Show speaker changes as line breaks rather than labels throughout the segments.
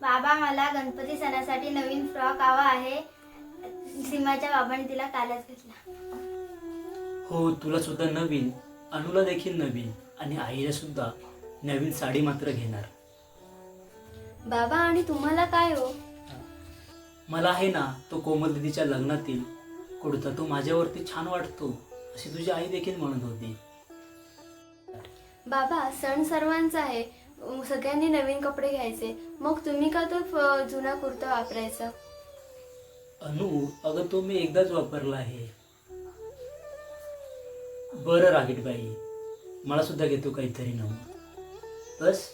बाबा मला गणपती सणासाठी नवीन फ्रॉक हवा आहे. सीमाच्या बाबांनी तिला कालच घेतला.
हो तुला सुद्धा नवीन अनुला देखील नवीन आणि आईला सुद्धा नवीन साडी मात्र घेणार.
बाबा आणि तुम्हाला काय हो?
मला आहे ना तो कोमल दिदीच्या लग्नातील कुर्ता तो माझ्यावरती छान वाटतो अशी तुझी आई देखील म्हणत होती.
बाबा सण सर्वांचा आहे. सगळ्यांनी नवीन कपडे घ्यायचे. मग तुम्ही का तो जुना कुर्ता वापरायचा?
अनु अगं तो मी एकदाच वापरला आहे. बरं रागीट बाई. मला सुद्धा घेतो काहीतरी नवं. बस.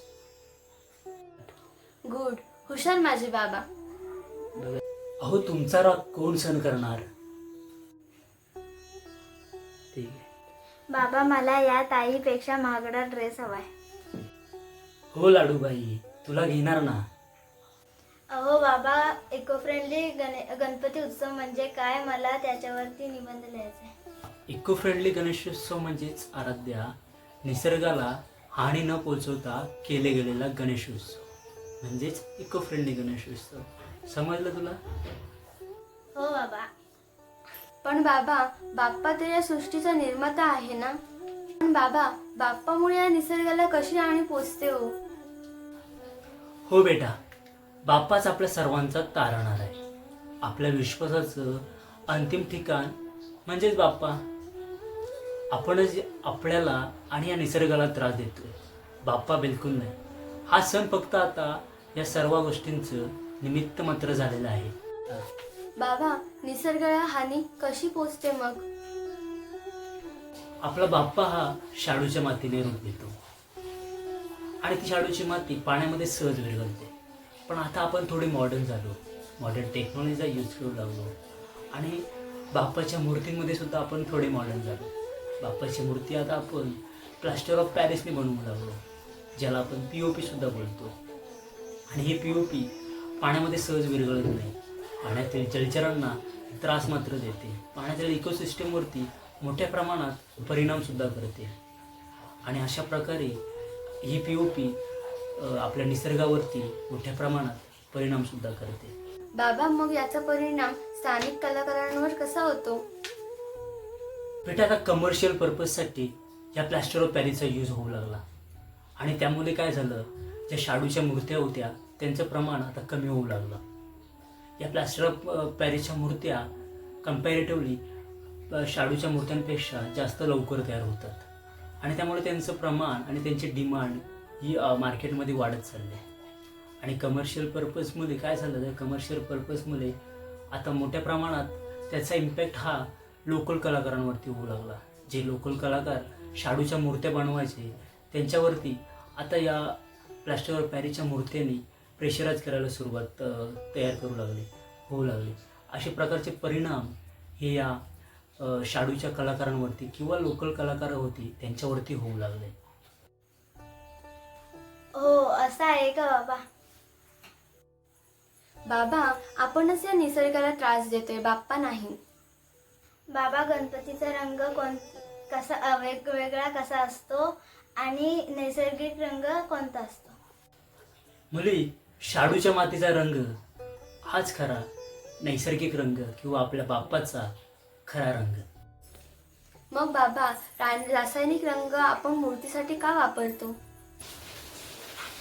गुड. हुशार माझे बाबा.
अहो तुमचा राग कोण सहन करणार? ठीक आहे.
बाबा मला या ताईपेक्षा महागडा ड्रेस हवाय.
हो लाडूबाई तुला घेणार ना?
अहो बाबा इको फ्रेंडली गणे गणपती उत्सव म्हणजे काय? मला त्याच्यावरती निबंध लिहायचा आहे.
इको फ्रेंडली गणेशोत्सव म्हणजेच आराध्या निसर्गाला हानी न पोचवता केले गेलेला गणेशोत्सव. म्हणजेच इको फ्रेंडली गणेशोत्सव. समजलं तुला?
हो बाबा. पण बाबा बाप्पा तर या सृष्टीचा निर्माता आहे ना? पण बाबा बाप्पामुळे या निसर्गाला कशी आणि पोचते हो?
हो बेटा बाप्पाच आपल्या सर्वांचा तारणार आहे. आपल्या विश्वासाचं अंतिम ठिकाण म्हणजेच बाप्पा. आपणच आपल्याला आणि या निसर्गाला त्रास देतोय. बाप्पा बिलकुल नाही. हा सण फक्त आता या सर्व गोष्टींचं निमित्त मात्र झालेलं आहे.
बाबा निसर्गाला हानी कशी पोचते मग?
आपला बाप्पा हा शाडूच्या मातीने रूप घेतो. आणि ती शाडूची माती पाण्यामध्ये सहज विरघळते. पण आता आपण थोडी मॉडर्न झालो. मॉडर्न टेक्नॉलॉजीचा यूज करू लागलो. आणि बाप्पाच्या मूर्तीमध्ये सुद्धा आपण थोडे मॉडर्न झालो. बाप्पाची मूर्ती आता आपण प्लास्टर ऑफ पॅरिसने बनवू लागलो. ज्याला आपण पी ओ पीसुद्धा बोलतो. आणि हे पी ओ पी पाण्यामध्ये सहज विरघळत नाही. पाण्यातील जलचरांना त्रास मात्र देते. पाण्यातील इकोसिस्टमवरती मोठ्या प्रमाणात परिणामसुद्धा करते. आणि अशा प्रकारे ही पी ओ पी आपल्या निसर्गावरती मोठ्या प्रमाणात परिणामसुद्धा करते.
बाबा मग याचा परिणाम स्थानिक कलाकारांवर कसा होतो?
बेटा आता कमर्शियल पर्पजसाठी या प्लॅस्टर ऑफ पॅरिसचा यूज होऊ लागला. आणि त्यामुळे काय झालं ज्या शाडूच्या मूर्त्या होत्या त्यांचं प्रमाण आता कमी होऊ लागलं. या प्लॅस्टर ऑफ पॅरिसच्या मूर्त्या कम्पॅरेटिव्हली शाडूच्या मूर्त्यांपेक्षा जास्त लवकर तयार होतात. आणि त्यामुळे त्यांचं प्रमाण आणि त्यांची डिमांड ही मार्केटमध्ये वाढत चालली आहे. आणि कमर्शियल पर्पजमध्ये काय झालं तर कमर्शियल पर्पजमध्ये आता मोठ्या प्रमाणात त्याचा इम्पॅक्ट हा लोकल कलाकारांवरती होऊ लागला. जे लोकल कलाकार शाडूच्या मूर्त्या बनवायचे त्यांच्यावरती आता या प्लॅस्टर पॅरिसच्या मूर्त्यांनी प्रेशराईज करायला सुरुवात तयार करू लागले होऊ लागले. असे प्रकारचे परिणाम हे या शाडूच्या कलाकारांवरती किंवा लोकल कलाकार होती त्यांच्यावरती होऊ लागले.
हो असं आहे का बाबा? बाबा आपणच या निसर्गाला त्रास देतोय बाप्पा नाही. बाबा गणपतीचा रंग कोण कसा वेगवेगळा कसा असतो आणि नैसर्गिक रंग कोणता असतो?
मुली शाडूच्या मातीचा रंग हाच खरा. नैसर्गिक रंग किंवा आपल्या बाप्पाचा खरा रंग.
मग बाबा रासायनिक रंग आपण मूर्तीसाठी का वापरतो?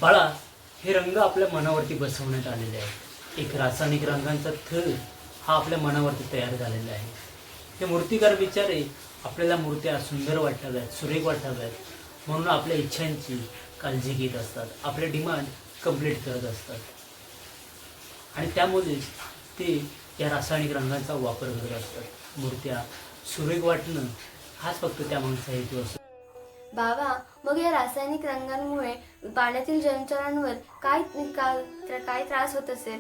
बाळा हे रंग आपल्या मनावरती बसवण्यात आलेले आहेत. एक रासायनिक रंगांचा थर हा आपल्या मनावरती तयार झालेला आहे. हे मूर्तिकार बिचारे आपल्याला मूर्त्या सुंदर वाटाव्यात सुरेख वाटाव्यात म्हणून आपल्या इच्छांची काळजी घेत असतात. आपले डिमांड कंप्लीट करत असतात. आणि त्यामुळेच ते या रासायनिक रंगांचा वापर करत असतात. मूर्त्या सुरेख वाटणं हाच फक्त त्या माणसा हेतू असतो.
बाबा मग या रासायनिक रंगांमुळे पाण्यातील जलचरांवर काय काय काय त्रास होत असेल?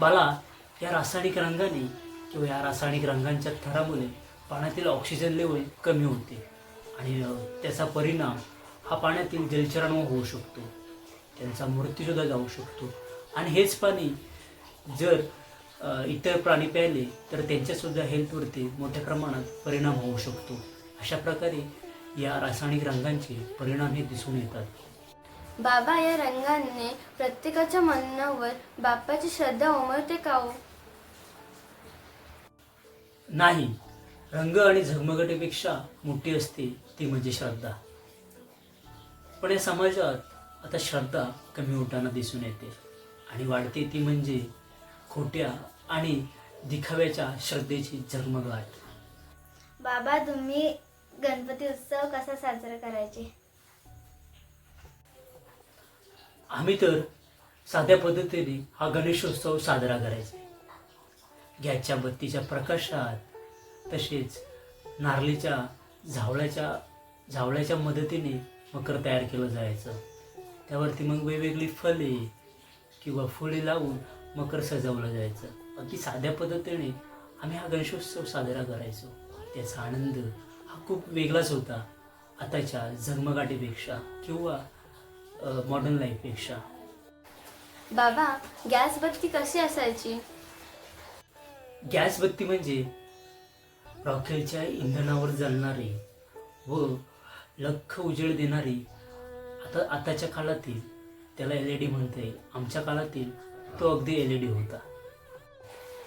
बाला या रासायनिक रंगाने किंवा या रासायनिक रंगांच्या थरामुळे पाण्यातील ऑक्सिजन लेवल कमी होते आणि त्याचा परिणाम हा पाण्यातील जलचरांवर होऊ शकतो. त्यांचा मृत्यूसुद्धा जाऊ शकतो. आणि हेच पाणी जर इतर प्राणी प्यायले तर त्यांच्यासुद्धा हेल्थवरती मोठ्या प्रमाणात परिणाम होऊ शकतो. अशा प्रकारे या रासायनिक रंगांचे परिणाम हे दिसून येतात.
बाबा या रंगाने प्रत्येकाच्या मनावर बाप्पाची श्रद्धा उमरते का हो?
नाही. रंग आणि झगमगटीपेक्षा मोठी असते ती म्हणजे श्रद्धा. पण या समाजात आता श्रद्धा कमी होताना दिसून येते आणि वाढते ती म्हणजे खोट्या आणि दिखाव्याच्या श्रद्धेची झगमगाट.
बाबा तुम्ही गणपती उत्सव कसा साजरा करायचे?
आम्ही तर साध्या पद्धतीने हा गणेशोत्सव साजरा करायचा. गॅसच्या बत्तीच्या प्रकाशात तसेच नारळीच्या झावळ्याच्या झावळ्याच्या मदतीने मकर तयार केलं जायचं. त्यावरती मग वेगवेगळी फळे किंवा फुले लावून मकर सजवलं जायचं. अगदी साध्या पद्धतीने आम्ही हा गणेशोत्सव साजरा करायचो. त्याचा आनंद हा खूप वेगळाच होता. आताच्या झगमगाटीपेक्षा किंवा मॉडर्न लाईफपेक्षा
बाबा गॅस बत्ती कशी असायची?
गॅस बत्ती म्हणजे रॉकेलच्या इंधनावर चालणारी व लख उजेड देणारी आता आताच्या काळातील त्याला एल ई डी म्हणता येईल आमच्या काळातील तो अगदी एल ई डी होता.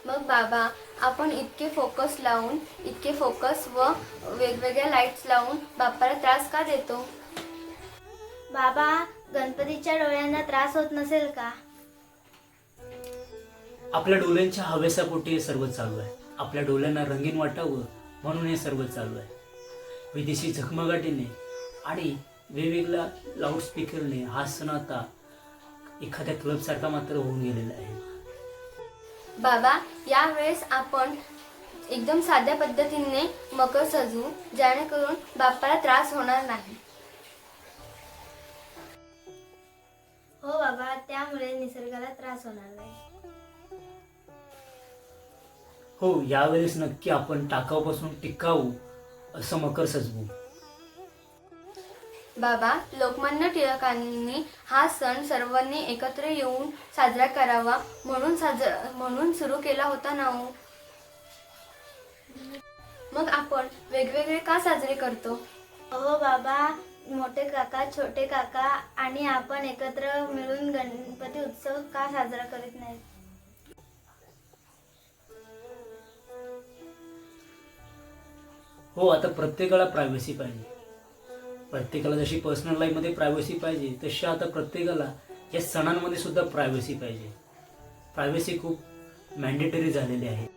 मग बाबा आपण इतके फोकस लावून इतके फोकस व वेगवेगळ्या लाईट्स लावून बाप्पाला त्रास का देतो? बाबा गणपतीच्या डोळ्यांना त्रास होत नसेल का?
आपल्या डोळ्यांच्या हवेसापोटी हे सर्व चालू आहे. आपल्या डोळ्यांना रंगीन वाटावं म्हणून हे सर्व चालू आहे. विदेशी झगमगाटीने आणि वेगवेगळ्या लाऊडस्पीकरने हा सण आता एखाद्या क्लबसारखा मात्र होऊन गेलेला आहे.
बाबा यावेळेस आपण एकदम साध्या पद्धतीने मकर सजू जेणेकरून बाप्पाला त्रास होणार नाही. हो बाबा त्यामुळे निसर्गाला त्रास होणार नाही.
हो यावेळेस नक्की आपण टाकाऊपासून टिकाऊ असं मकर सजवू.
बाबा लोकमान्य टिळकांनी हा सण सर्वांनी एकत्र येऊन साजरा करावा म्हणून साजरा म्हणून सुरू केला होता ना हो? मग आपण वेगवेगळे का साजरे करतो? हो बाबा मोठे काका छोटे काका आणि आपण एकत्र मिळून गणपती उत्सव का साजरा करीत नाही
हो आता प्रत्येकाला प्रायव्हसी पाहिजे. प्रत्येकाला जशी पर्सनल लाईफमध्ये प्रायव्हसी पाहिजे तशी आता प्रत्येकाला या सणांमध्ये सुद्धा प्रायव्हसी पाहिजे. प्रायव्हसी खूप मॅन्डेटरी झालेली आहे.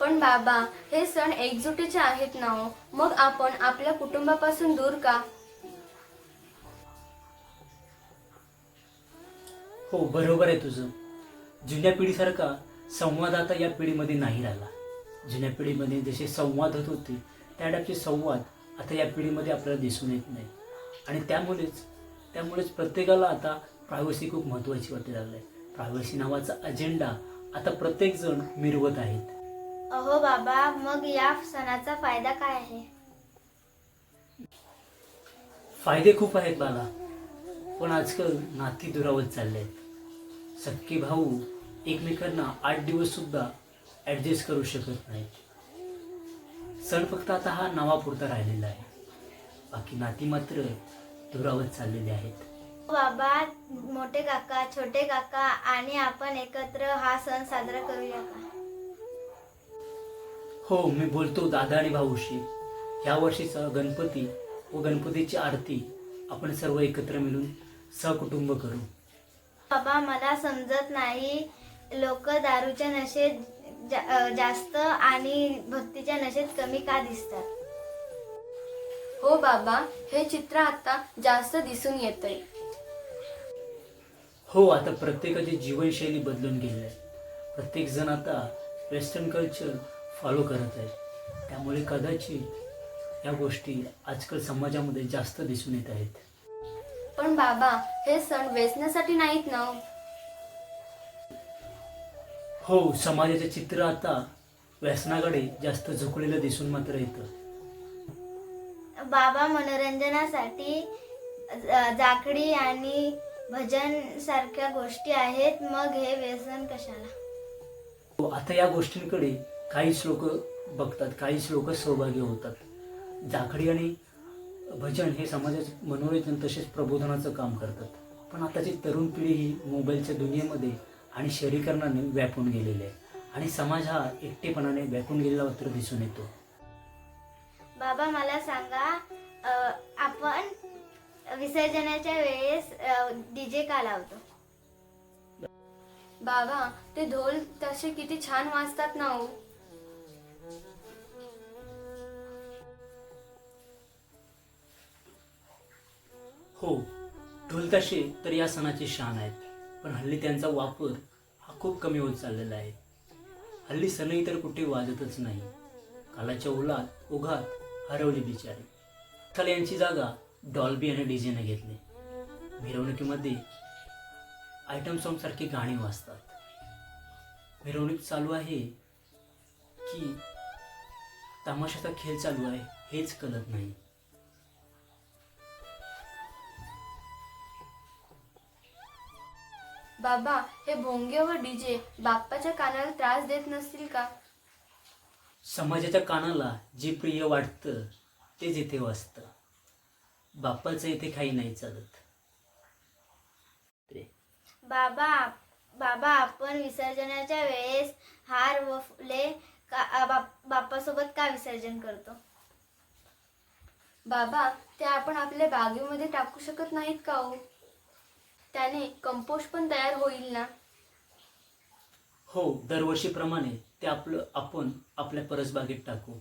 पण बाबा हे सण एकजुटीचे आहेत ना हो? मग आपण आपल्या कुटुंबापासून दूर का?
हो बरोबर आहे तुझं. जुन्या पिढीसारखा संवाद आता या पिढीमध्ये नाही राहिला. जुन्या पिढीमध्ये जसे संवाद होत होते त्या टाईपचे संवाद आता या पिढीमध्ये आपल्याला दिसून येत नाही. आणि त्यामुळेच त्यामुळेच प्रत्येकाला आता प्रायव्हसी खूप महत्त्वाची वाटते लागली आहे प्रायव्हसी नावाचा अजेंडा आता प्रत्येकजण मिरवत आहेत.
अहो बाबा मग या सणाचा फायदा काय आहे?
फायदे खूप आहेत बाला पण आजकाल नाती दुरावत चालले आहेत. सक्के भाऊ एकमेकांना आठ दिवस सुद्धा ॲडजस्ट करू शकत नाहीत. सण फक्त आता हा नावापुरता राहिलेला आहे. बाकी नाती मात्र दुरावत चाललेली आहेत.
बाबा मोठे काका छोटे काका आणि आपण एकत्र हा सण साजरा करूया का?
हो मी बोलतो दादा आणि भाऊशी. या वर्षीचा गणपती व गणपतीची आरती आपण सर्व एकत्र मिळून सहकुटुंब करू.
बाबा मला समजत नाही. लोक दारूच्या नशेत जा- जास्त आणि भक्तीच्या नशेत कमी का दिसतात? हो बाबा हे चित्र आता जास्त दिसून येतंय.
हो आता प्रत्येकाची जीवनशैली बदलून गेली आहे. प्रत्येक जण आता वेस्टर्न कल्चर फॉलो करत आहे. त्यामुळे कदाचित या गोष्टी आजकाल समाजामध्ये जास्त दिसून येत आहेत.
पण बाबा हे सण वेचण्यासाठी नाहीत ना हो.
समाजाचे चित्र आता व्यसनाकडे जास्त झुकलेलं दिसून मात्र येतं.
बाबा मनोरंजनासाठी ज- जाखडी आणि भजन सारख्या गोष्टी आहेत मग हे व्यसन कशाला?
हो, आता या गोष्टींकडे काहीच लोक बघतात काहीच लोक सहभागी होतात. जाखडी आणि भजन हे समाजाचे मनोरंजन तसेच प्रबोधनाचं काम करतात. पण आताची तरुण पिढी ही मोबाईलच्या दुनियेमध्ये आणि शहरीकरणाने व्यापून गेलेली आहे. आणि समाज हा एकटेपणाने व्यापून गेलेला मात्र दिसून येतो.
बाबा मला सांगा अ, आपण विसर्जनाच्या वेळेस डीजे का लावतो?
बाबा ते ढोल तसे किती छान वाजतात ना हो.
हो ढोल ताशे तर या सणाची शान आहेत. पण हल्ली त्यांचा वापर हा खूप कमी होत चाललेला आहे. हल्ली सनई तर कुठे वाजतच नाही. कालाच्या ओलात ओघात हरवली बिचारी. काल यांची जागा डॉल्बी आणि डीजेने घेतली. मिरवणुकीमध्ये आयटम सॉन्ग सारखी गाणी वाजतात. मिरवणूक चालू आहे की तमाशाचा खेळ चालू आहे हेच कळत नाही.
बाबा हे भोंगे व डीजे बाप्पाच्या कानाला त्रास देत नसतील का?
समाजाच्या कानाला जे प्रिय वाटतं तेच इथे वाजतं बाप्पाचं इथे काही नाही चालत.
बाबा बाबा आपण विसर्जनाच्या वेळेस हार व फुले का बाप बाप्पासोबत का विसर्जन करतो?
बाबा ते आपण आपल्या बागेमध्ये टाकू शकत नाहीत का हो? त्याने कंपोस्ट पण तयार होईल ना?
हो दरवर्षीप्रमाणे ते आपलं आपण आपल्या परसबागेत टाकू.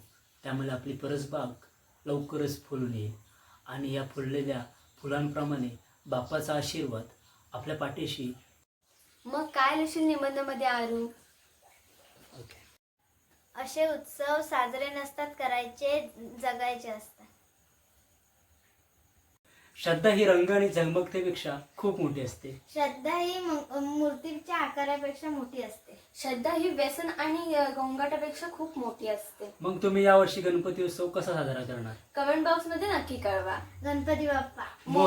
त्यामुळे आपली परसबाग लवकरच फुलून येईल. आणि या फुललेल्या फुलांप्रमाणे बाप्पाचा आशीर्वाद आपल्या पाठीशी.
मग काय लिहिशील निबंधामध्ये आरू?
ओके.
असे उत्सव साजरे नसतात करायचे जगायचे असतात.
श्रद्धा ही रंग आणि झगमगतेपेक्षा खूप मोठी असते.
श्रद्धा ही मु- मूर्तीच्या आकारापेक्षा मोठी असते.
श्रद्धा ही व्यसन आणि अ, गोंगाटापेक्षा खूप मोठी असते.
मग तुम्ही यावर्षी गणपती उत्सव कसा साजरा करणार?
कमेंट बॉक्समध्ये नक्की कळवा.
गणपती बाप्पा.
मोर